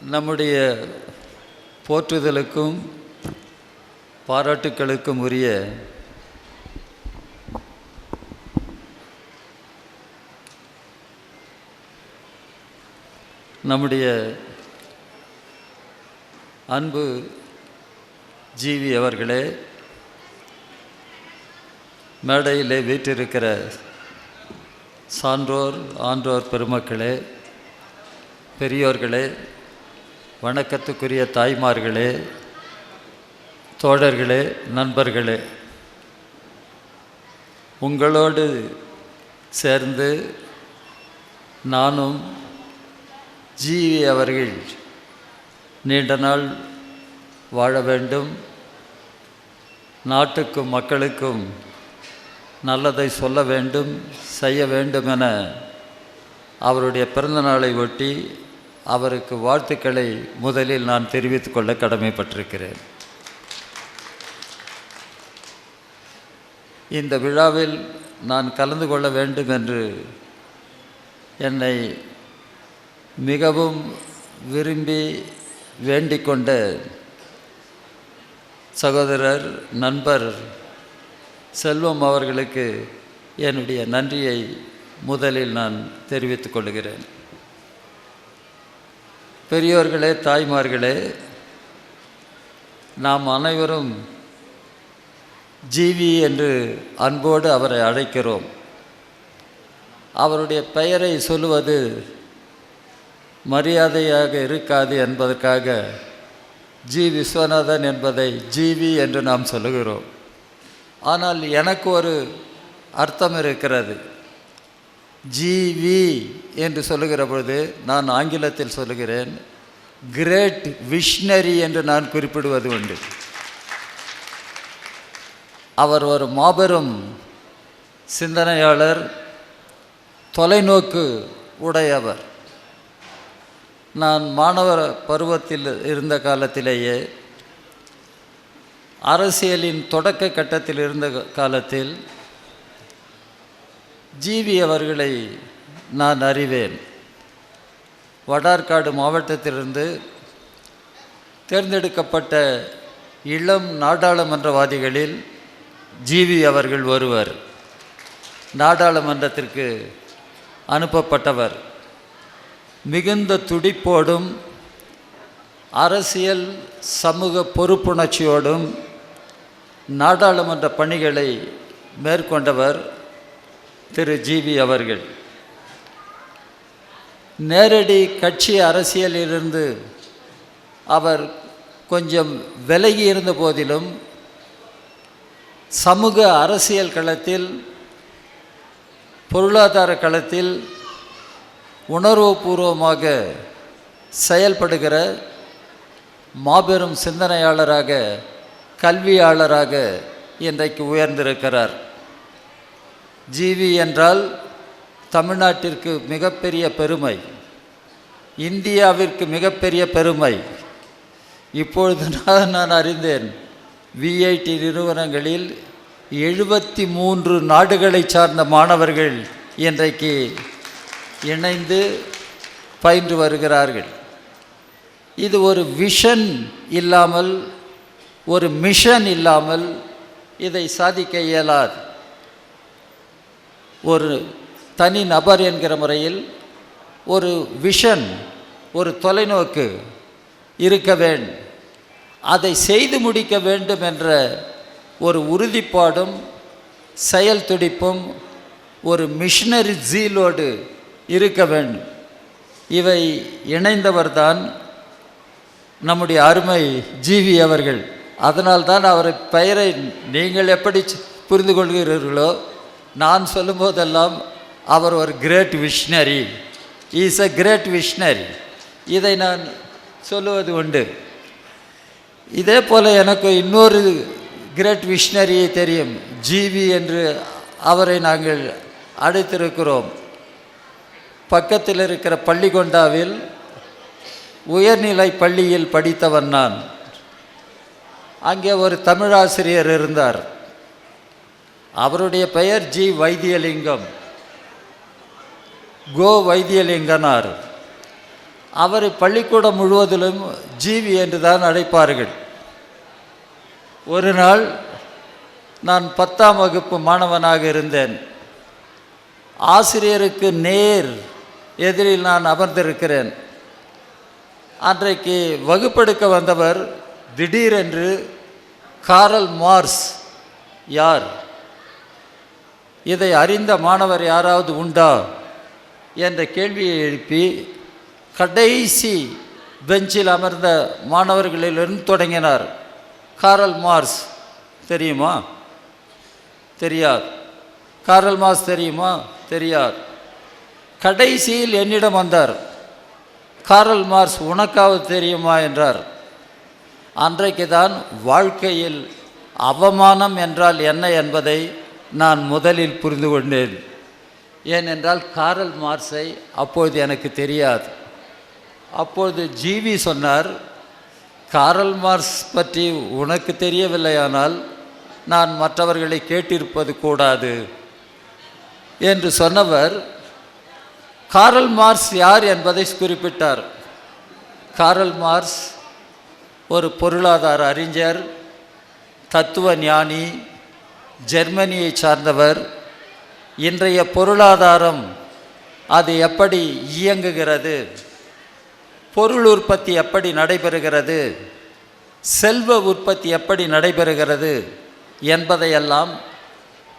நம்முடைய போற்றுதலுக்கும் பாராட்டுக்களுக்கும் உரிய நம்முடைய அன்பு ஜீவி அவர்களே மேடையிலே வீற்றிருக்கிற சான்றோர் ஆன்றோர் பெருமக்களே பெரியோர்களே வணக்கத்துக்குரிய தாய்மார்களே தோழர்களே நண்பர்களே உங்களோடு சேர்ந்து நானும் ஜிவி அவர்கள் நீண்ட நாள் வாழ வேண்டும். நாட்டுக்கும் மக்களுக்கும் நல்லதை சொல்ல வேண்டும் செய்ய வேண்டும் என அவருடைய பிறந்த நாளை ஒட்டி அவருக்கு வாழ்த்துக்களை முதலில் நான் தெரிவித்துக் கொள்ள கடமைப்பட்டிருக்கிறேன். இந்த விழாவில் நான் கலந்து கொள்ள வேண்டும் என்று என்னை மிகவும் விரும்பி வேண்டிக்கொண்ட சகோதரர் நண்பர் செல்வம் அவர்களுக்கு என்னுடைய நன்றியை முதலில் நான் தெரிவித்துக் கொள்கிறேன். பெரியோர்களே தாய்மார்களே நாம் அனைவரும் ஜீவி என்று அன்போடு அவரை அழைக்கிறோம். அவருடைய பெயரை சொல்லுவது மரியாதையாக இருக்காது என்பதற்காக ஜி விஸ்வநாதன் என்பதை ஜீவி என்று நாம் சொல்லுகிறோம். ஆனால் எனக்கு ஒரு அர்த்தம் இருக்கிறது. ஜிவி என்று சொல்லுகிற பொழுது நான் ஆங்கிலத்தில் சொல்லுகிறேன் கிரேட் விஷ்னரி என்று நான் குறிப்பிடுவது உண்டு. அவர் ஒரு மாபெரும் சிந்தனையாளர் தொலைநோக்கு உடையவர். நான் மாணவர் பருவத்தில் இருந்த காலத்திலேயே அரசியலின் தொடக்க கட்டத்தில் இருந்த காலத்தில் ஜிவி அவர்களை நான் அறிவேன். வடார்காடு மாவட்டத்திலிருந்து தேர்ந்தெடுக்கப்பட்ட இளம் நாடாளுமன்றவாதிகளில் ஜிவி அவர்கள் ஒருவர் நாடாளுமன்றத்திற்கு அனுப்பப்பட்டவர். மிகுந்த துடிப்போடும் அரசியல் சமூக பொறுப்புணர்ச்சியோடும் நாடாளுமன்ற பணிகளை மேற்கொண்டவர் திரு ஜிவி அவர்கள். நேரடி கட்சி அரசியலிலிருந்து அவர் கொஞ்சம் விலகி இருந்த போதிலும் சமூக அரசியல் களத்தில் பொருளாதார களத்தில் உணர்வுபூர்வமாக செயல்படுகிற மாபெரும் சிந்தனையாளராக கல்வியாளராக இன்றைக்கு உயர்ந்திருக்கிறார். ஜிவி என்றால் தமிழ்நாட்டிற்கு மிகப்பெரிய பெருமை. இந்தியாவிற்கு மிகப்பெரிய பெருமை. இப்பொழுது நான் நான் அறிந்தேன் விஐடி நிறுவனங்களில் எழுபத்தி மூன்று நாடுகளை சார்ந்த மாணவர்கள் இன்றைக்கு இணைந்து பயின்று வருகிறார்கள். இது ஒரு விஷன் இல்லாமல் ஒரு மிஷன் இல்லாமல் இதை சாதிக்க இயலாது. ஒரு தனி நபர் என்கிற முறையில் ஒரு விஷன் ஒரு தொலைநோக்கு இருக்க வேண்டும் அதை செய்து முடிக்க வேண்டும் என்ற ஒரு உறுதிப்பாடும் செயல் துடிப்பும் ஒரு மிஷினரி ஜீலோடு இருக்க வேண்டும் இவை இணைந்தவர்தான் நம்முடைய அருமை ஜீவி அவர்கள். அதனால்தான் அவரை பெயரை நீங்கள் எப்படி புரிந்து கொள்கிறீர்களோ நான் சொல்லும்போதெல்லாம் அவர் ஒரு great visionary is a great visionary இதை நான் சொல்லுவது உண்டு. இதே போல் எனக்கு இன்னொரு கிரேட் விஷனரியை தெரியும். ஜிவி என்று அவரை நாங்கள் அழைத்திருக்கிறோம் பக்கத்தில் இருக்கிற பள்ளிகொண்டாவில் உயர்நிலை பள்ளியில் படித்தவன் நான். அங்கே ஒரு தமிழாசிரியர் இருந்தார். அவருடைய பெயர் ஜி வைத்தியலிங்கம். கோ வைத்தியலிங்கனார். அவரை பள்ளிக்கூடம் முழுவதிலும் ஜீவி என்று தான் அழைப்பார்கள். ஒரு நாள் நான் பத்தாம் வகுப்பு மாணவனாக இருந்தேன். ஆசிரியருக்கு நேர் எதிரில் நான் அமர்ந்திருக்கிறேன். அன்றைக்கு வகுப்பெடுக்க வந்தவர் திடீரென்று காரல் மார்ஸ். யார்? இதை அறிந்த மாணவர் யாராவது உண்டா? என்ற கேள்வியை எழுப்பி கடைசி பெஞ்சில் அமர்ந்த மாணவர்களிலிருந்து தொடங்கினார். Karl Marx. தெரியுமா? தெரியாது. காரல் மார்ஸ் தெரியுமா? தெரியாது. கடைசியில் என்னிடம் வந்தார். காரல் மார்ஸ் உனக்காவது தெரியுமா? என்றார். அன்றைக்கு தான் வாழ்க்கையில் அவமானம் என்றால் என்ன என்பதை நான் முதலில் புரிந்து கொண்டேன். ஏனென்றால் காரல் மார்ஸை அப்போது எனக்கு தெரியாது. அப்பொழுது ஜிவி சொன்னார் காரல் மார்ஸ் பற்றி உனக்கு தெரியவில்லையானால் நான் மற்றவர்களை கேட்டிருப்பது கூடாது என்று சொன்னவர் காரல் மார்ஸ் யார் என்பதை குறிப்பிட்டார். காரல் மார்ஸ் ஒரு பொருளாதார அறிஞர் தத்துவ ஞானி ஜெர்மனியை சார்ந்தவர். இன்றைய பொருளாதாரம் அது எப்படி இயங்குகிறது? பொருள் உற்பத்தி எப்படி நடைபெறுகிறது? செல்வ உற்பத்தி எப்படி நடைபெறுகிறது? என்பதையெல்லாம்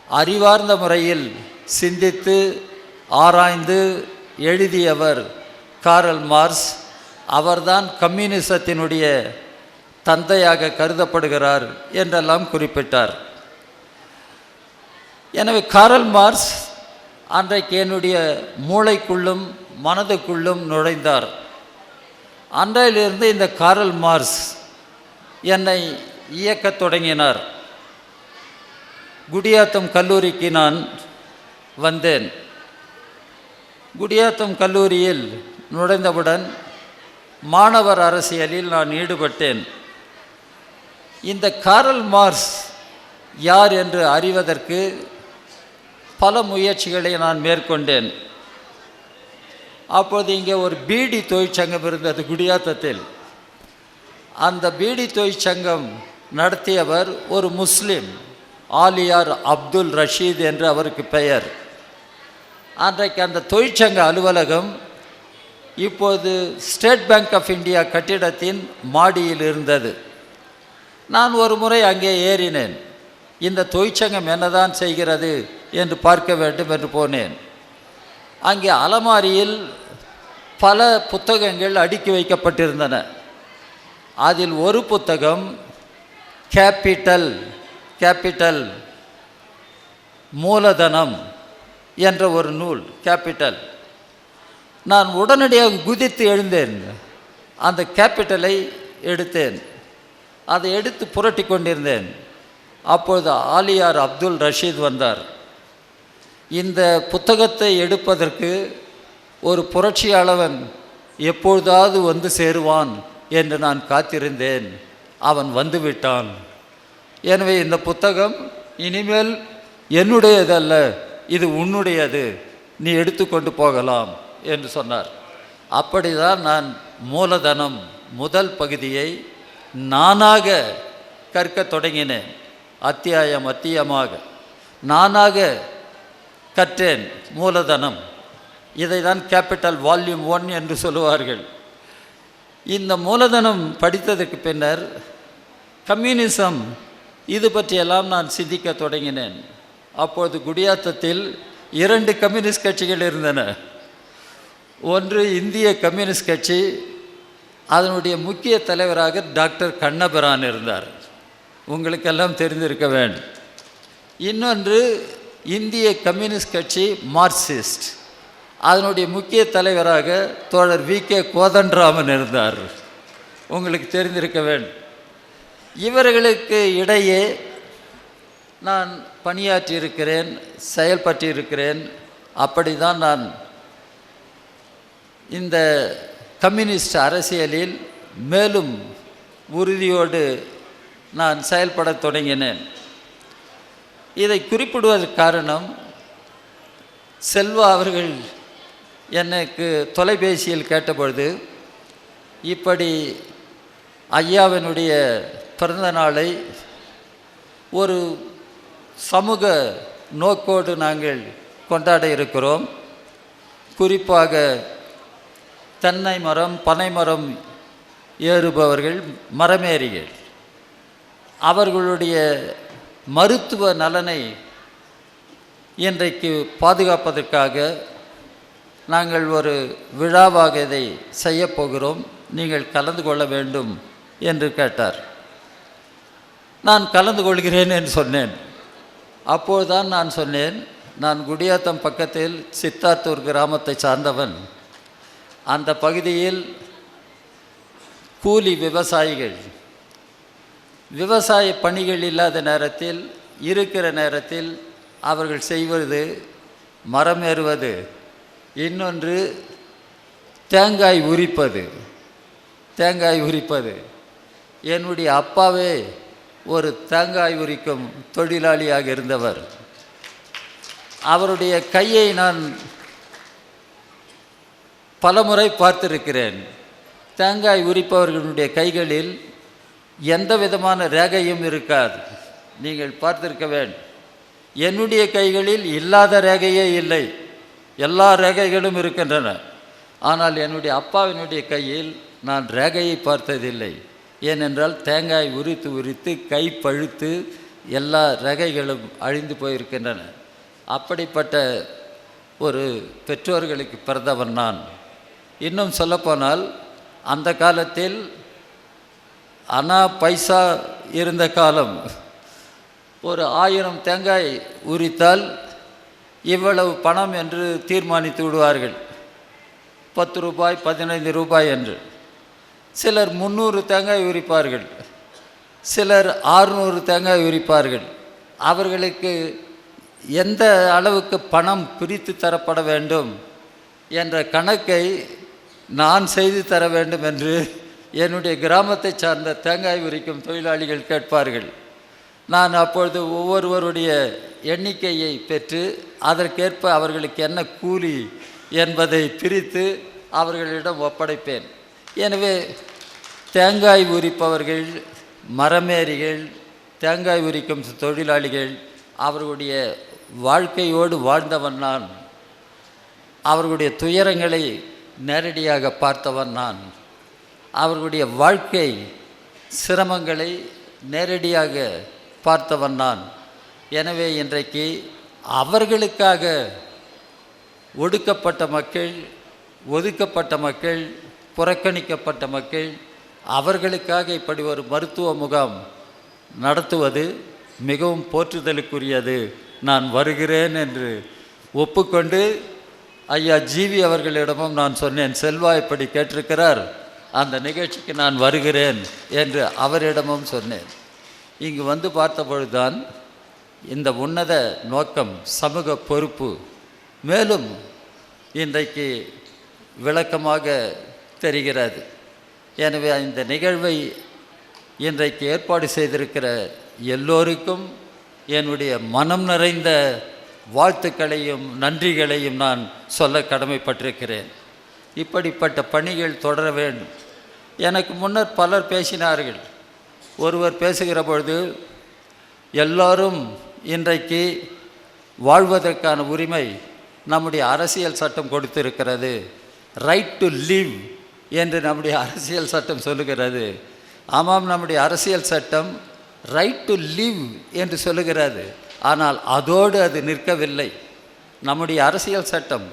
அறிவார்ந்த முறையில் சிந்தித்து ஆராய்ந்து எழுதியவர் காரல் மார்ஸ். அவர்தான் கம்யூனிசத்தினுடைய தந்தையாக கருதப்படுகிறார் என்றெல்லாம் குறிப்பிட்டார். எனவே காரல் மார்ஸ் அன்றைக்கு என்னுடைய மூளைக்குள்ளும் மனதுக்குள்ளும் நுழைந்தார். அன்றையிலிருந்து இந்த காரல் மார்ஸ் என்னை இயக்கத் தொடங்கினார். குடியாத்தம் கல்லூரிக்கு நான் வந்தேன். குடியாத்தம் கல்லூரியில் நுழைந்தவுடன் மாணவர் அரசியலில் நான் ஈடுபட்டேன். இந்த காரல் மார்ஸ் யார் என்று அறிவதற்கு பல முயற்சிகளை நான் மேற்கொண்டேன். அப்போது இங்கே ஒரு பீடி தொழிற்சங்கம் இருந்தது குடியாத்தத்தில். அந்த பீடி தொழிற்சங்கம் நடத்தியவர் ஒரு முஸ்லீம் ஆலியார் அப்துல் ரஷீத் என்று அவருக்கு பெயர். அன்றைக்கு அந்த தொழிற்சங்க அலுவலகம் இப்போது ஸ்டேட் பேங்க் ஆஃப் இந்தியா கட்டிடத்தின் மாடியில் இருந்தது. நான் ஒரு முறை அங்கே ஏறினேன். இந்த தொழிற்சங்கம் என்னதான் செய்கிறது? என்று பார்க்க வேண்டும் என்று போனேன். அங்கே அலமாரியில் பல புத்தகங்கள் அடுக்கி வைக்கப்பட்டிருந்தன. அதில் ஒரு புத்தகம் கேபிட்டல் கேபிட்டல் மூலதனம் என்ற ஒரு நூல் கேபிட்டல். நான் உடனடியாக குதித்து எழுந்தேன். அந்த கேபிட்டலை எடுத்தேன். அதை எடுத்து புரட்டி கொண்டிருந்தேன். அப்பொழுது ஆலியார் அப்துல் ரஷீத் வந்தார். இந்த புத்தகத்தை எடுப்பதற்கு ஒரு புரட்சியாளவன் எப்பொழுதாவது வந்து சேருவான் என்று நான் காத்திருந்தேன். அவன் வந்துவிட்டான். எனவே இந்த புத்தகம் இனிமேல் என்னுடையதல்ல இது உன்னுடையது. நீ எடுத்துக்கொண்டு போகலாம் என்று சொன்னார். அப்படிதான் நான் மூலதனம் முதல் பகுதியை நானாக கற்கத் தொடங்கினேன். அத்தியாயம் அத்தியமாக. நானாக கற்றேன் மூலதனம். இதை தான் கேபிட்டல் வால்யூம் ஒன் என்று சொல்லுவார்கள். இந்த மூலதனம் படித்ததற்கு பின்னர் கம்யூனிசம் இது பற்றியெல்லாம் நான் சிந்திக்க தொடங்கினேன். அப்பொழுது குடியாத்தத்தில் இரண்டு கம்யூனிஸ்ட் கட்சிகள் இருந்தன. ஒன்று இந்திய கம்யூனிஸ்ட் கட்சி அதனுடைய முக்கிய தலைவராக டாக்டர் கண்ணபிரான் இருந்தார். உங்களுக்கெல்லாம் தெரிந்திருக்க வேண்டும். இன்னொன்று இந்திய கம்யூனிஸ்ட் கட்சி மார்க்சிஸ்ட். அதனுடைய முக்கிய தலைவராக தோழர் வி. கே. கோதண்டராமன் இருந்தார். உங்களுக்கு தெரிந்திருக்க வேண்டும். இவர்களுக்கு இடையே நான் பணியாற்றியிருக்கிறேன் செயல்பட்டிருக்கிறேன். அப்படி தான் நான் இந்த கம்யூனிஸ்ட் அரசியலில் மேலும் உறுதியோடு நான் செயல்படத் தொடங்கினேன். இதை குறிப்பிடுவதற்கு காரணம் செல்வா அவர்கள் எனக்கு தொலைபேசியில் கேட்டபொழுது இப்படி ஐயாவினுடைய பிறந்த நாளை ஒரு சமூக நோக்கோடு நாங்கள் கொண்டாட இருக்கிறோம். குறிப்பாக தென்னை மரம் பனை மரம் ஏறுபவர்கள் மரமேறிகள். அவர்களுடைய மருத்துவ நலனை இன்றைக்கு பாதுகாப்பதற்காக நாங்கள் ஒரு விழாவாக இதை செய்யப்போகிறோம் நீங்கள் கலந்து கொள்ள வேண்டும் என்று கேட்டார். நான் கலந்து கொள்கிறேன் என்று சொன்னேன். அப்போதுதான் நான் சொன்னேன் நான் குடியாத்தம் பக்கத்தில் சித்தார்த்தூர் கிராமத்தை சார்ந்தவன். அந்த பகுதியில் கூலி விவசாயிகள் விவசாய பணிகள் இல்லாத நேரத்தில் இருக்கிற நேரத்தில் அவர்கள் செய்வது மரம் ஏறுவது இன்னொன்று தேங்காய் உரிப்பது தேங்காய் உரிப்பது. என்னுடைய அப்பாவே ஒரு தேங்காய் உரிக்கும் தொழிலாளியாக இருந்தவர். அவருடைய கையை நான் பலமுறை பார்த்திருக்கிறேன். தேங்காய் உரிப்பவர்களுடைய கைகளில் எந்த விதமான ரேகையும் இருக்காது. நீங்கள் பார்த்திருக்க வேண்டும். என்னுடைய கைகளில் இல்லாத ரேகையே இல்லை. எல்லா ரேகைகளும் இருக்கின்றன. ஆனால் என்னுடைய அப்பாவினுடைய கையில் நான் ரேகையை பார்த்ததில்லை. ஏனென்றால் தேங்காய் உரித்து உரித்து கை பழுத்து எல்லா ரேகைகளும் அழிந்து போயிருக்கின்றன. அப்படிப்பட்ட ஒரு பெற்றோர்களுக்கு பிறந்தவன் நான். இன்னும் சொல்லப்போனால் அந்த காலத்தில் ஆனால் பைசா இருந்த காலம். ஒரு ஆயிரம் தேங்காய் உரித்தால் இவ்வளவு பணம் என்று தீர்மானித்து விடுவார்கள். பத்து ரூபாய் பதினைந்து ரூபாய் என்று. சிலர் முந்நூறு தேங்காய் உரிப்பார்கள். சிலர் ஆறுநூறு தேங்காய் உரிப்பார்கள். அவர்களுக்கு எந்த அளவுக்கு பணம் பிரித்து தரப்பட வேண்டும் என்ற கணக்கை நான் செய்து தர வேண்டும் என்று என்னுடைய கிராமத்தை சார்ந்த தேங்காய் உரிக்கும் தொழிலாளிகள் கேட்பார்கள். நான் அப்பொழுது ஒவ்வொருவருடைய எண்ணிக்கையை பெற்று அதற்கேற்ப அவர்களுக்கு என்ன கூலி என்பதை பிரித்து அவர்களிடம் ஒப்படைப்பேன். எனவே தேங்காய் உரிப்பவர்கள் மரமேறிகள் தேங்காய் உரிக்கும் தொழிலாளிகள் அவர்களுடைய வாழ்க்கையோடு வாழ்ந்தவன் நான். அவர்களுடைய துயரங்களை நேரடியாக பார்த்தவன் நான். அவர்களுடைய வாழ்க்கை சிரமங்களை நேரடியாக பார்த்தவன் நான். எனவே இன்றைக்கு அவர்களுக்காக ஒடுக்கப்பட்ட மக்கள் ஒதுக்கப்பட்ட மக்கள் புறக்கணிக்கப்பட்ட மக்கள் அவர்களுக்காக இப்படி ஒரு மருத்துவ முகாம் நடத்துவது மிகவும் போற்றுதலுக்குரியது. நான் வருகிறேன் என்று ஒப்புக்கொண்டு ஐயா ஜிவி அவர்களிடமும் நான் சொன்னேன் செல்வா இப்படி கேட்டிருக்கிறார். அந்த நிகழ்ச்சிக்கு நான் வருகிறேன் என்று அவரிடமும் சொன்னேன். இங்கு வந்து பார்த்தபொழுதுதான் இந்த உன்னத நோக்கம் சமூக பொறுப்பு மேலும் இன்றைக்கு விளக்கமாக தெரிகிறது. எனவே இந்த நிகழ்வை இன்றைக்கு ஏற்பாடு செய்திருக்கிற எல்லோருக்கும் என்னுடைய மனம் நிறைந்த வாழ்த்துக்களையும் நன்றிகளையும் நான் சொல்ல கடமைப்பட்டிருக்கிறேன். இப்படிப்பட்ட பணிகள் தொடர வேண்டும். எனக்கு முன்னர் பலர் பேசினார்கள். ஒருவர் பேசுகிற பொழுது எல்லோரும் இன்றைக்கு வாழ்வதற்கான உரிமை நம்முடைய அரசியல் சட்டம் கொடுத்திருக்கிறது. ரைட் டு லிவ் என்று நம்முடைய அரசியல் சட்டம் சொல்லுகிறது. ஆமாம் நம்முடைய அரசியல் சட்டம் ரைட் டு லிவ் என்று சொல்லுகிறது. ஆனால் அதோடு அது நிற்கவில்லை. நம்முடைய அரசியல் சட்டம்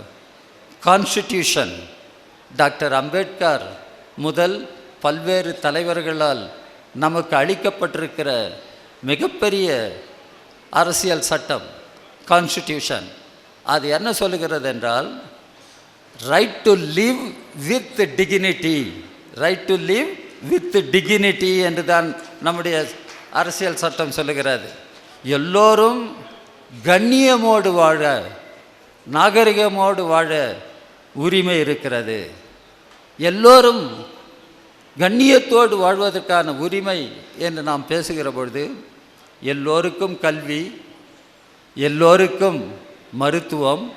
கான்ஸ்டிடியூஷன் டாக்டர் அம்பேத்கர் முதல் பல்வேறு தலைவர்களால் நமக்கு அளிக்கப்பட்டிருக்கிற மிகப்பெரிய அரசியல் சட்டம் கான்ஸ்டிடியூஷன் அது என்ன சொல்லுகிறது என்றால் right to live with dignity right to live with dignity என்று தான் நம்முடைய அரசியல் சட்டம் சொல்லுகிறது. எல்லோரும் கண்ணியமோடு வாழ நாகரிகமோடு வாழ உரிமை இருக்கிறது. எல்லோரும் கண்ணியத்தோடு வாழ்வதற்கான உரிமை என்று நாம் பேசுகிற பொழுது எல்லோருக்கும் கல்வி எல்லோருக்கும் மருத்துவம்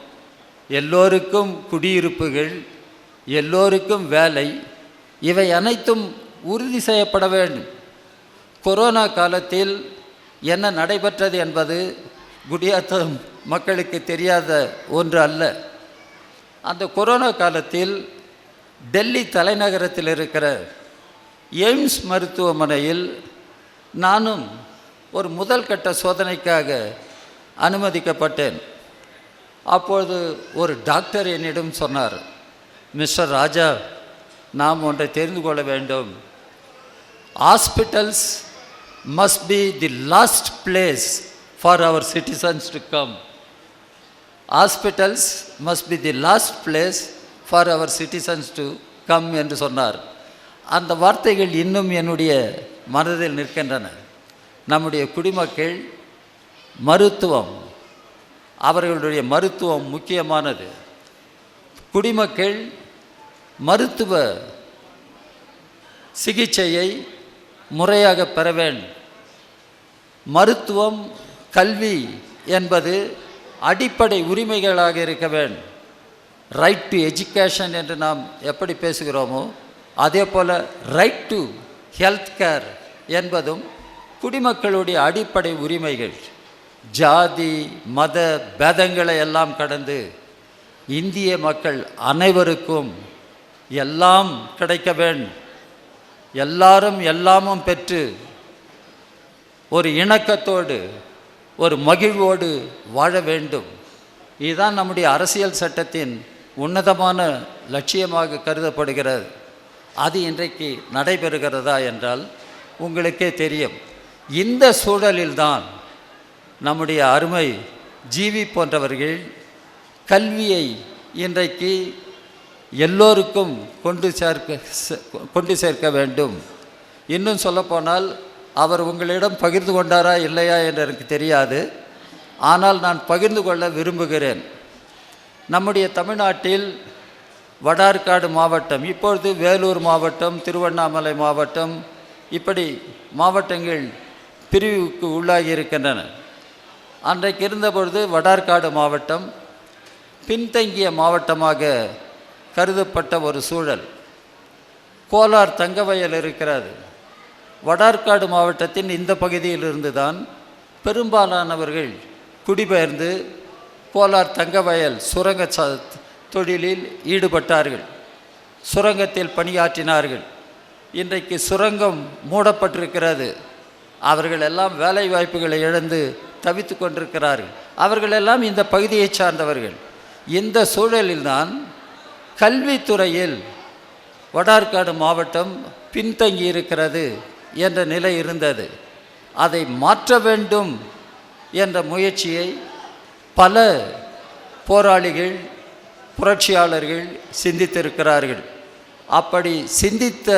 எல்லோருக்கும் குடியிருப்புகள் எல்லோருக்கும் வேலை இவை அனைத்தும் உறுதி செய்யப்பட வேண்டும். கொரோனா காலத்தில் என்ன நடைபெற்றது என்பது குடியாத்தம் மக்களுக்கு தெரியாத ஒன்று அல்ல. அந்த கொரோனா காலத்தில் டெல்லி தலைநகரத்தில் இருக்கிற எய்ம்ஸ் மருத்துவமனையில் நானும் ஒரு முதல் கட்ட சோதனைக்காக அனுமதிக்கப்பட்டேன். அப்பொழுது ஒரு டாக்டர் என்னிடம் சொன்னார் மிஸ்டர் ராஜா நாம் ஒன்றை தெரிந்து கொள்ள வேண்டும். Hospitals must be the last place for our citizens to come. Hospitals must be the last place for our citizens to come என்று சொன்னார். அந்த வார்த்தைகள் இன்னும் என்னுடைய மனதில் நிற்கின்றன. நம்முடைய குடிமக்கள் மருத்துவம் அவர்களுடைய மருத்துவம் முக்கியமானது. குடிமக்கள் மருத்துவ சிகிச்சையை முறையாக பெற வேண்டும் மருத்துவம் கல்வி என்பது அடிப்படை உரிமைகளாக இருக்க வேண்டும் ரைட் டு எஜுகேஷன் என்று நாம் எப்படி பேசுகிறோமோ அதே போல் ரைட் டு ஹெல்த் கேர் என்பதும் குடிமக்களுடைய அடிப்படை உரிமைகள். ஜாதி மத பேதங்களை எல்லாம் கடந்து இந்திய மக்கள் அனைவருக்கும் எல்லாம் கிடைக்க வேண்டும் எல்லாரும் எல்லாமும் பெற்று ஒரு இணக்கத்தோடு ஒரு மகிழ்வோடு வாழ வேண்டும். இதுதான் நம்முடைய அரசியல் சட்டத்தின் உன்னதமான லட்சியமாக கருதப்படுகிறது. அது இன்றைக்கு நடைபெறுகிறதா என்றால் உங்களுக்கே தெரியும். இந்த சூழலில்தான் நம்முடைய அருமை ஜீவி போன்றவர்கள் கல்வியை இன்றைக்கு எல்லோருக்கும் கொண்டு சேர்க்க சே- கொண்டு சேர்க்க வேண்டும். இன்னும் சொல்லப்போனால் அவர் உங்களிடம் பகிர்ந்து கொண்டாரா இல்லையா என்று எனக்கு தெரியாது. ஆனால் நான் பகிர்ந்து கொள்ள விரும்புகிறேன். நம்முடைய தமிழ்நாட்டில் வடார்காடு மாவட்டம் இப்பொழுது வேலூர் மாவட்டம் திருவண்ணாமலை மாவட்டம் இப்படி மாவட்டங்கள் பிரிவுக்கு உள்ளாகி இருக்கின்றன. அன்றைக்கு இருந்தபொழுது வடார்காடு மாவட்டம் பின்தங்கிய மாவட்டமாக கருதப்பட்ட ஒரு சூழல். கோலார் தங்கவயல் இருக்கிறது. வடார்காடு மாவட்டத்தின் இந்த பகுதியிலிருந்து தான் பெரும்பாலானவர்கள் குடிபெயர்ந்து கோலார் தங்கவயல் சுரங்க ச- தொழிலில் ஈடுபட்டார்கள். சுரங்கத்தில் பணியாற்றினார்கள். இன்றைக்கு சுரங்கம் மூடப்பட்டிருக்கிறது. அவர்கள் எல்லாம் வேலை வாய்ப்புகளை இழந்து தவித்து கொண்டிருக்கிறார்கள். அவர்கள் எல்லாம் இந்த பகுதியைச் சார்ந்தவர்கள். இந்த சூழலில்தான் கல்வித்துறையில் வடார்காடு மாவட்டம் பின்தங்கி இருக்கிறது என்ற நிலை இருந்தது. அதை மாற்ற வேண்டும் என்ற முயற்சியை பல போராளிகள் புரட்சியாளர்கள் சிந்தித்திருக்கிறார்கள். அப்படி சிந்தித்த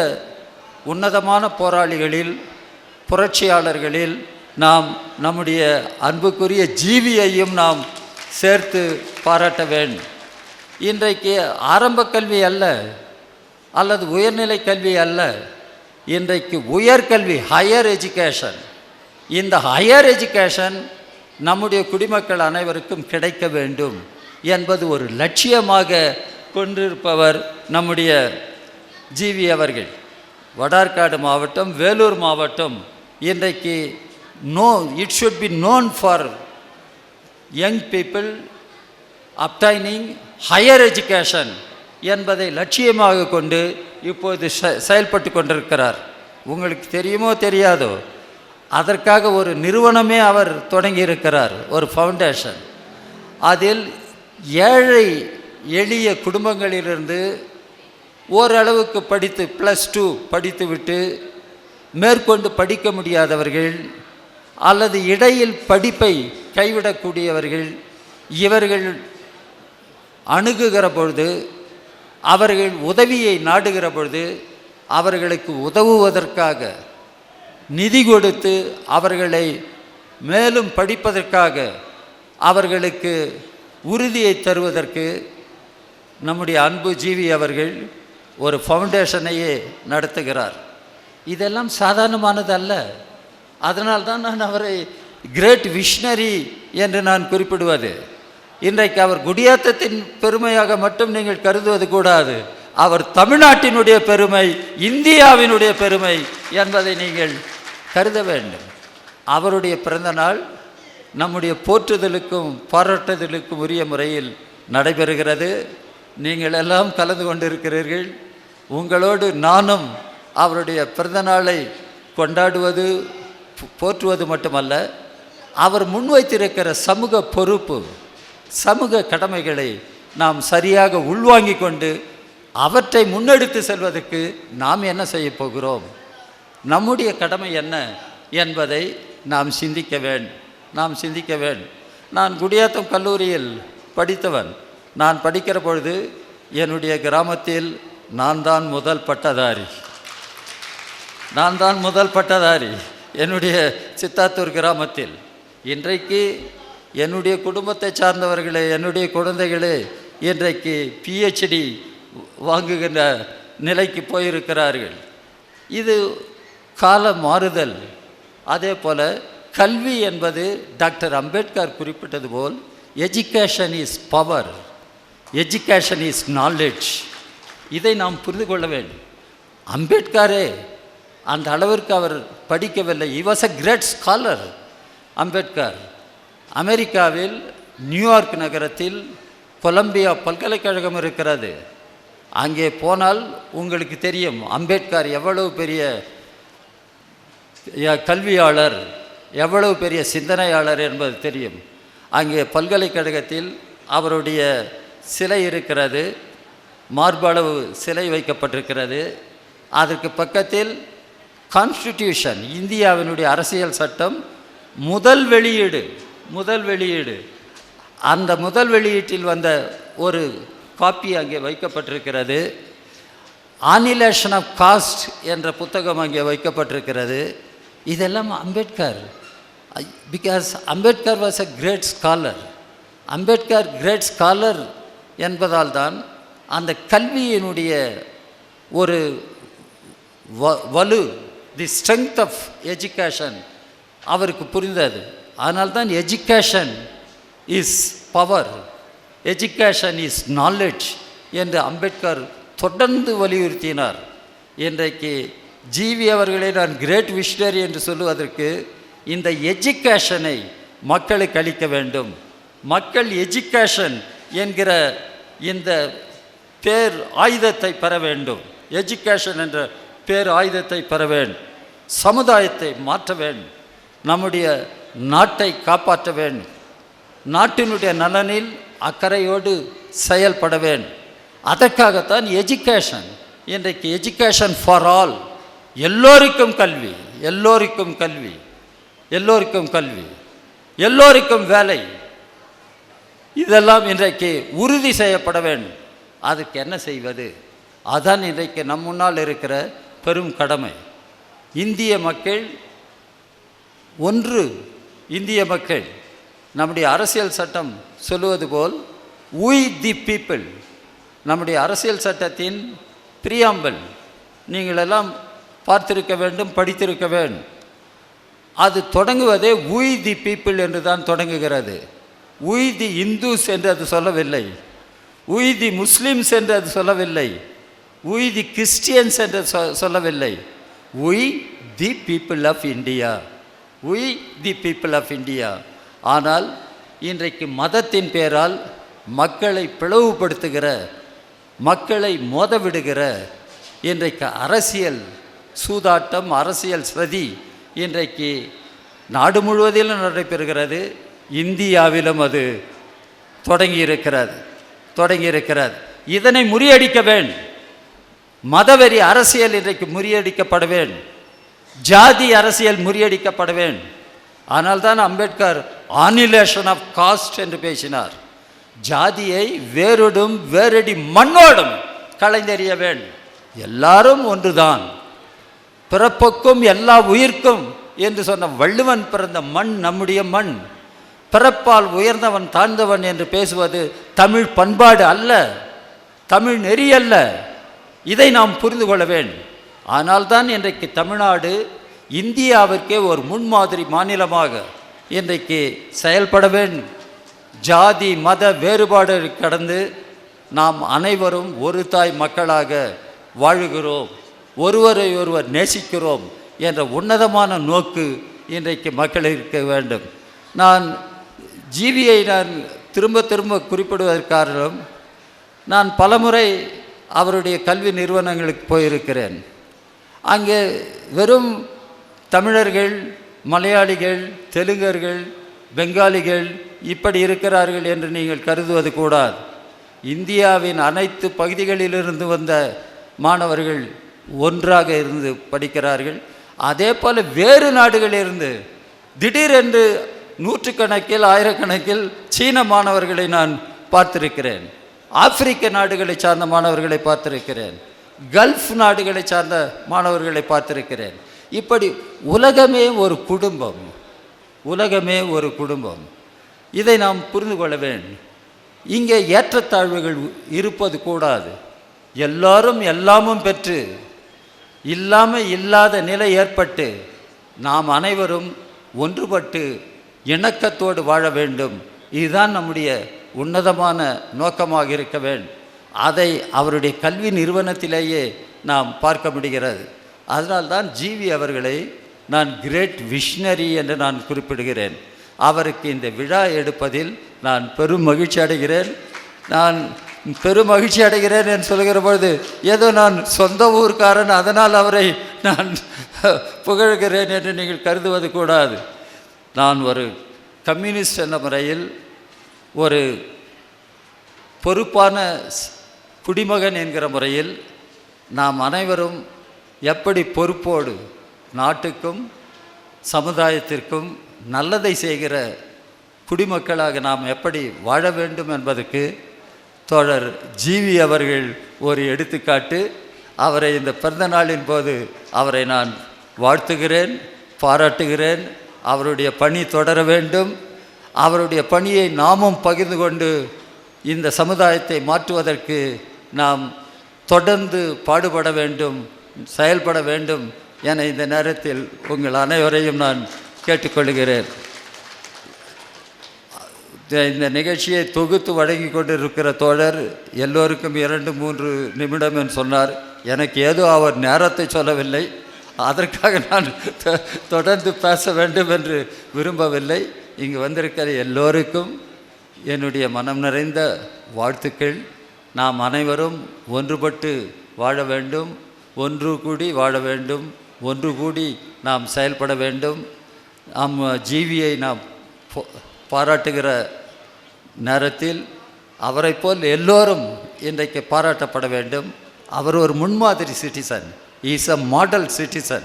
உன்னதமான போராளிகளில் புரட்சியாளர்களில் நாம் நம்முடைய அன்புக்குரிய ஜீவியையும் நாம் சேர்த்து பாராட்ட வேண்டும். இன்றைக்கு ஆரம்ப கல்வி அல்ல அல்லது உயர்நிலை கல்வி அல்ல இன்றைக்கு உயர்கல்வி ஹையர் எஜுகேஷன் இந்த ஹையர் எஜுகேஷன் நம்முடைய குடிமக்கள் அனைவருக்கும் கிடைக்க வேண்டும் என்பது ஒரு லட்சியமாக கொண்டிருப்பவர் நம்முடைய ஜிவி அவர்கள். வடார்காடு மாவட்டம் வேலூர் மாவட்டம். இன்றைக்கு no it should be known for young people obtaining higher education என்பதை லட்சியமாக கொண்டு இப்போது செ- செயல்பட்டு கொண்டிருக்கிறார். உங்களுக்கு தெரியுமோ தெரியாதோ? அதற்காக ஒரு நிறுவனமே அவர் தொடங்கியிருக்கிறார் ஒரு ஃபவுண்டேஷன் அதில் ஏழை எளிய குடும்பங்களிலிருந்து ஓரளவுக்கு படித்து ப்ளஸ் டூ படித்துவிட்டு மேற்கொண்டு படிக்க முடியாதவர்கள் அல்லது இடையில் படிப்பை கைவிடக்கூடியவர்கள் இவர்கள் அணுகுகிற பொழுது அவர்கள் உதவியை நாடுகிற பொழுது அவர்களுக்கு உதவுவதற்காக நிதி கொடுத்து அவர்களை மேலும் படிப்பதற்காக அவர்களுக்கு உறுதியை தருவதற்கு நம்முடைய அன்பு ஜீவி அவர்கள் ஒரு ஃபவுண்டேஷனையே நடத்துகிறார். இதெல்லாம் சாதாரணமானது அல்ல அதனால்தான் நான் அவரை கிரேட் விஷனரி என்று நான் குறிப்பிடுவது. இன்றைக்கு அவர் குடியாத்தத்தின் பெருமையாக மட்டும் நீங்கள் கருதுவது கூடாது. அவர் தமிழ்நாட்டினுடைய பெருமை இந்தியாவினுடைய பெருமை என்பதை நீங்கள் கருத வேண்டும். அவருடைய பிறந்தநாள் நம்முடைய போற்றுதலுக்கும் பாராட்டுதலுக்கும் உரிய முறையில் நடைபெறுகிறது. நீங்கள் எல்லாம் கலந்து கொண்டிருக்கிறீர்கள். உங்களோடு நானும் அவருடைய பிறந்தநாளை கொண்டாடுவது போற்றுவது மட்டுமல்ல அவர் முன்வைத்திருக்கிற சமூக பொறுப்பு சமூக கடமைகளை நாம் சரியாக உள்வாங்கிக் கொண்டு அவற்றை முன்னெடுத்து செல்வதற்கு நாம் என்ன செய்யப் போகிறோம்? நம்முடைய கடமை என்ன என்பதை நாம் சிந்திக்க வேண்டும் நாம் சிந்திக்க வேண்டும் நான் குடியாத்தம் கல்லூரியில் படித்தவன். நான் படிக்கிற பொழுது என்னுடைய கிராமத்தில் நான் தான் முதல் பட்டதாரி. நான் தான் முதல் பட்டதாரி என்னுடைய சித்தாத்தூர் கிராமத்தில். இன்றைக்கு என்னுடைய குடும்பத்தை சார்ந்தவர்களே என்னுடைய குழந்தைகளே இன்றைக்கு பிஹெச்டி வாங்குகின்ற நிலைக்கு போயிருக்கிறார்கள். இது கால மாறுதல். அதே போல் கல்வி என்பது டாக்டர் அம்பேத்கர் குறிப்பிட்டது போல் education is power education is knowledge இதை நாம் புரிந்து கொள்ள வேண்டும். அம்பேத்கரே அந்த அளவிற்கு அவர் படிக்கவில்லை. He was a great scholar Ambedkar. அமெரிக்காவில் நியூயார்க் நகரத்தில் கொலம்பியா பல்கலைக்கழகம் இருக்கிறது. அங்கே போனால் உங்களுக்கு தெரியும் அம்பேத்கர் எவ்வளவு பெரிய கல்வியாளர் எவ்வளவு பெரிய சிந்தனையாளர் என்பது தெரியும். அங்கே பல்கலைக்கழகத்தில் அவருடைய சிலை இருக்கிறது மார்பளவு சிலை வைக்கப்பட்டிருக்கிறது. அதற்கு பக்கத்தில் கான்ஸ்டிடியூஷன் இந்தியாவினுடைய அரசியல் சட்டம் முதல் வெளியீடு முதல் வெளியீடு. அந்த முதல் வெளியீட்டில் வந்த ஒரு காப்பி அங்கே வைக்கப்பட்டிருக்கிறது. ஆனிலேஷன் ஆஃப் காஸ்ட் என்ற புத்தகம் அங்கே வைக்கப்பட்டிருக்கிறது. இதெல்லாம் Ambedkar. Because Ambedkar was a great scholar Ambedkar great scholar என்பதால் தான் அந்த கல்வியினுடைய ஒரு வ- வலு தி ஸ்ட்ரென்த் ஆஃப் எஜுகேஷன் அவருக்கு புரிந்தது. அதனால்தான் education is power education is knowledge என்று அம்பேத்கர் தொடர்ந்து வலியுறுத்தினார். இன்றைக்கு ஜிவி அவர்களை நான் கிரேட் விஷனரி என்று சொல்லுவதற்கு இந்த எஜுகேஷனை மக்களுக்கு அளிக்க வேண்டும். மக்கள் எஜுகேஷன் என்கிற இந்த பேர் ஆயுதத்தை பெற வேண்டும். எஜுகேஷன் என்ற பேர் ஆயுதத்தை பெற வேண்டும். சமுதாயத்தை மாற்ற வேண்டும். நம்முடைய நாட்டை காப்பாற்ற வேண்டும். நாட்டினுடைய நலனில் அக்கறையோடு செயல்பட வேண்டும். அதற்காகத்தான் எஜுகேஷன் இன்றைக்கு எஜுகேஷன் ஃபார் ஆல் எல்லோருக்கும் கல்வி எல்லோருக்கும் கல்வி எல்லோருக்கும் கல்வி எல்லோருக்கும் வேலை. இதெல்லாம் இன்றைக்கு உறுதி செய்யப்பட வேண்டும். அதுக்கு என்ன செய்வது? அதான் இன்றைக்கு நம் முன்னால் இருக்கிற பெரும் கடமை. இந்திய மக்கள் ஒன்று இந்திய மக்கள் நம்முடைய அரசியல் சட்டம் சொல்லுவது போல் உய் தி பீப்பிள் நம்முடைய அரசியல் சட்டத்தின் பிரியாம்பல் நீங்கள் எல்லாம் பார்த்திருக்க வேண்டும் படித்திருக்க வேண்டும். அது தொடங்குவதே உய் தி பீப்புள் என்று தான் தொடங்குகிறது. உய் தி இந்துஸ் என்று அது சொல்லவில்லை. உய் தி முஸ்லீம்ஸ் என்று அது சொல்லவில்லை. உய் தி கிறிஸ்டியன்ஸ் என்று சொ- சொல்லவில்லை. உய் தி பீப்புள் ஆஃப் இந்தியா. உய் தி பீப்புள் ஆஃப் இந்தியா. ஆனால் இன்றைக்கு மதத்தின் பேரால் மக்களை பிளவுபடுத்துகிற மக்களை மோதவிடுகிற இன்றைக்கு அரசியல் சூதாட்டம் அரசியல் சதி இன்றைக்கு நாடு முழுவதிலும் நடைபெறுகிறது. இந்தியாவிலும் அது தொடங்கி இருக்கிறது தொடங்கி இருக்கிறது இதனை முறியடிக்க வேண்டும். மதவெறி அரசியல் இன்றைக்கு முறியடிக்கப்பட வேண்டும். ஜாதி அரசியல் முறியடிக்கப்பட வேண்டும். ஆனால்தான் அம்பேத்கர் ஆனிலேஷன் ஆஃப் காஸ்ட் என்று பேசினார். ஜாதியை வேறுடும் வேரடி மண்ணோடும் களைந்தெறிய வேண்டும். எல்லாரும் ஒன்றுதான். பிறப்புக்கும் எல்லா உயிர்க்கும் என்று சொன்ன வள்ளுவன் பிறந்த மண் நம்முடைய மண். பிறப்பால் உயர்ந்தவன் தாழ்ந்தவன் என்று பேசுவது தமிழ் பண்பாடு அல்ல தமிழ் நெறி அல்ல. இதை நாம் புரிந்து கொள்ள வேண்டும். ஆனால்தான் இன்றைக்கு தமிழ்நாடு இந்தியாவிற்கே ஒரு முன்மாதிரி மாநிலமாக இன்றைக்கு செயல்பட வேண்டும். ஜாதி மத வேறுபாடு கடந்து நாம் அனைவரும் ஒரு தாய் மக்களாக வாழுகிறோம். ஒருவரை ஒருவர் நேசிக்கிறோம் என்ற உன்னதமான நோக்கு இன்றைக்கு மக்கள் இருக்க வேண்டும். நான் ஜீவியை நான் திரும்ப திரும்ப குறிப்பிடுவதற்காரணம் நான் பலமுறை அவருடைய கல்வி நிறுவனங்களுக்கு போயிருக்கிறேன். அங்கே வெறும் தமிழர்கள் மலையாளிகள் தெலுங்கர்கள் பெங்காலிகள் இப்படி இருக்கிறார்கள் என்று நீங்கள் கருதுவது கூடாது. இந்தியாவின் அனைத்து பகுதிகளிலிருந்து வந்த மாணவர்கள் ஒன்றாக இருந்து படிக்கிறார்கள். அதே போல் வேறு நாடுகளிலிருந்து திடீரென்று நூற்றுக்கணக்கில் ஆயிரக்கணக்கில் சீன மாணவர்களை நான் பார்த்திருக்கிறேன். ஆப்பிரிக்க நாடுகளை சார்ந்த மாணவர்களை பார்த்திருக்கிறேன். கல்ஃப் நாடுகளை சார்ந்த மாணவர்களை பார்த்திருக்கிறேன். இப்படி உலகமே ஒரு குடும்பம். உலகமே ஒரு குடும்பம். இதை நாம் புரிந்து கொள்ள வேண்டும். இங்கே ஏற்றத்தாழ்வுகள் இருப்பது கூடாது. எல்லாரும் எல்லாமும் பெற்று இல்லாமல் இல்லாத நிலை ஏற்பட்டு நாம் அனைவரும் ஒன்றுபட்டு இணக்கத்தோடு வாழ வேண்டும். இதுதான் நம்முடைய உன்னதமான நோக்கமாக இருக்க வேண்டும் அதை அவருடைய கல்வி நிறுவனத்திலேயே நாம் பார்க்க முடிகிறது. அதனால்தான் ஜிவி அவர்களை நான் கிரேட் விஷனரி என்று நான் குறிப்பிடுகிறேன். அவருக்கு இந்த விழா எடுப்பதில் நான் பெரும் மகிழ்ச்சி அடைகிறேன். நான் பெரும் மகிழ்ச்சி அடைகிறேன் என்று சொல்கிற பொழுது ஏதோ நான் சொந்த ஊர்க்காரன் அதனால் அவரை நான் புகழ்கிறேன் என்று நீங்கள் கருதுவது கூடாது. நான் ஒரு கம்யூனிஸ்ட் என்ற முறையில் ஒரு பொறுப்பான குடிமகன் என்கிற முறையில் நாம் அனைவரும் எப்படி பொறுப்போடு நாட்டுக்கும் சமுதாயத்திற்கும் நல்லதை செய்கிற குடிமக்களாக நாம் எப்படி வாழ வேண்டும் என்பதற்கு தோழர் ஜீவி அவர்கள் ஒரு எடுத்துக்காட்டு. அவரை இந்த பிறந்த நாளின் போது அவரை நான் வாழ்த்துகிறேன் பாராட்டுகிறேன். அவருடைய பணி தொடர வேண்டும். அவருடைய பணியை நாமும் பகிர்ந்து கொண்டு இந்த சமுதாயத்தை மாற்றுவதற்கு நாம் தொடர்ந்து பாடுபட வேண்டும் செயல்பட வேண்டும் என இந்த நேரத்தில் உங்கள் அனைவரையும் நான் கேட்டுக்கொள்கிறேன். இந்த- இந்த நிகழ்ச்சியை தொகுத்து வழங்கி கொண்டிருக்கிற தோழர் எல்லோருக்கும் இரண்டு மூன்று நிமிடம் என்று சொன்னார். எனக்கு ஏதோ அவர் நேரத்தை சொல்லவில்லை. அதற்காக நான் தொடர்ந்து பேச வேண்டும் என்று விரும்பவில்லை. இங்கு வந்திருக்கிற எல்லோருக்கும் என்னுடைய மனம் நிறைந்த வாழ்த்துக்கள். நாம் அனைவரும் ஒன்றுபட்டு வாழ வேண்டும். ஒன்று கூடி வாழ வேண்டும். ஒன்று கூடி நாம் செயல்பட வேண்டும். நம் ஜீவியை நாம் போ- பாராட்டுகிற நேரத்தில் அவரைப் போல் எல்லோரும் இன்றைக்கு பாராட்டப்பட வேண்டும். அவர் ஒரு முன்மாதிரி citizen is a model citizen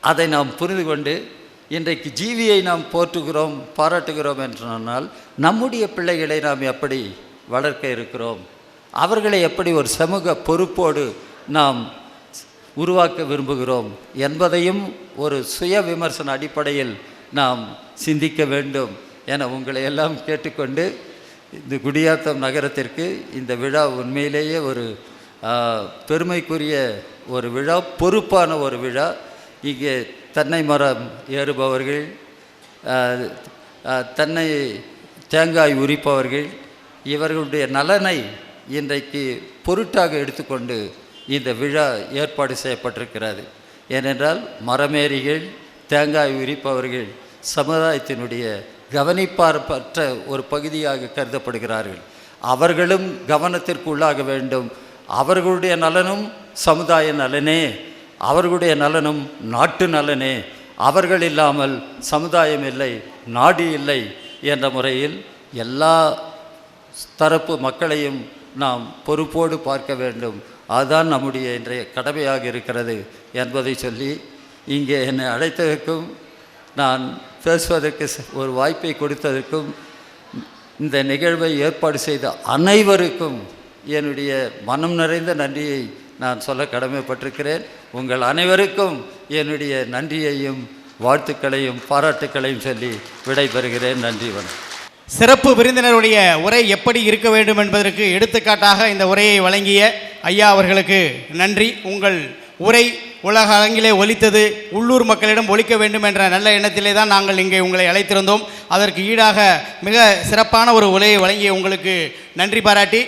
அதை நாம் புரிந்து கொண்டு இன்றைக்கு ஜீவியை நாம் போற்றுகிறோம் பாராட்டுகிறோம் என்று சொன்னால் நம்முடைய பிள்ளைகளை நாம் எப்படி வளர்க்க இருக்கிறோம்? அவர்களை எப்படி ஒரு சமூக பொறுப்போடு நாம் உருவாக்க விரும்புகிறோம்? என்பதையும் ஒரு சுய விமர்சன அடிப்படையில் நாம் சிந்திக்க வேண்டும். என உங்களை எல்லாம் கேட்டுக்கொண்டு இந்த குடியாத்தம் நகரத்திற்கு இந்த விழா உண்மையிலேயே ஒரு பெருமைக்குரிய ஒரு விழா பொறுப்பான ஒரு விழா. இங்கே தென்னை மரம் ஏறுபவர்கள் தென்னை தேங்காய் உரிப்பவர்கள் இவர்களுடைய நலனை இன்றைக்கு பொருட்டாக எடுத்துக்கொண்டு இந்த விழா ஏற்பாடு செய்யப்பட்டிருக்கிறது. ஏனென்றால் மரமேறிகள் தேங்காய் உரிப்பவர்கள் சமுதாயத்தினுடைய கவனிப்பார்ப்பற்ற ஒரு பகுதியாக கருதப்படுகிறார்கள். அவர்களும் கவனத்திற்கு உள்ளாக வேண்டும். அவர்களுடைய நலனும் சமுதாய நலனே. அவர்களுடைய நலனும் நாட்டு நலனே. அவர்கள் இல்லாமல் சமுதாயம் இல்லை நாடு இல்லை என்ற முறையில் எல்லா தரப்பு மக்களையும் நாம் பொறுப்போடு பார்க்க வேண்டும். அதுதான் நம்முடைய இன்றைய கடமையாக இருக்கிறது என்பதை சொல்லி இங்கே என்னை அழைத்ததற்கும் நான் பேசுவதற்கு ஒரு வாய்ப்பை கொடுத்ததற்கும் இந்த நிகழ்வை ஏற்பாடு செய்த அனைவருக்கும் என்னுடைய மனம் நிறைந்த நன்றியை நான் சொல்ல கடமைப்பட்டிருக்கிறேன். உங்கள் அனைவருக்கும் என்னுடைய நன்றியையும் வாழ்த்துக்களையும் பாராட்டுக்களையும் சொல்லி விடைபெறுகிறேன். நன்றி வணக்கம். சிறப்பு விருந்தினருடைய உரை எப்படி இருக்க வேண்டும் என்பதற்கு எடுத்துக்காட்டாக இந்த உரையை வழங்கிய ஐயா அவர்களுக்கு நன்றி. உங்கள் உரை உலக அரங்கிலே ஒலித்தது உள்ளூர் மக்களிடம் ஒலிக்க வேண்டும் என்ற நல்ல எண்ணத்திலே தான் நாங்கள் இங்கே உங்களை அழைத்திருந்தோம். அதற்கு ஈடாக மிக சிறப்பான ஒரு உலையை வழங்கிய உங்களுக்கு நன்றி பாராட்டி.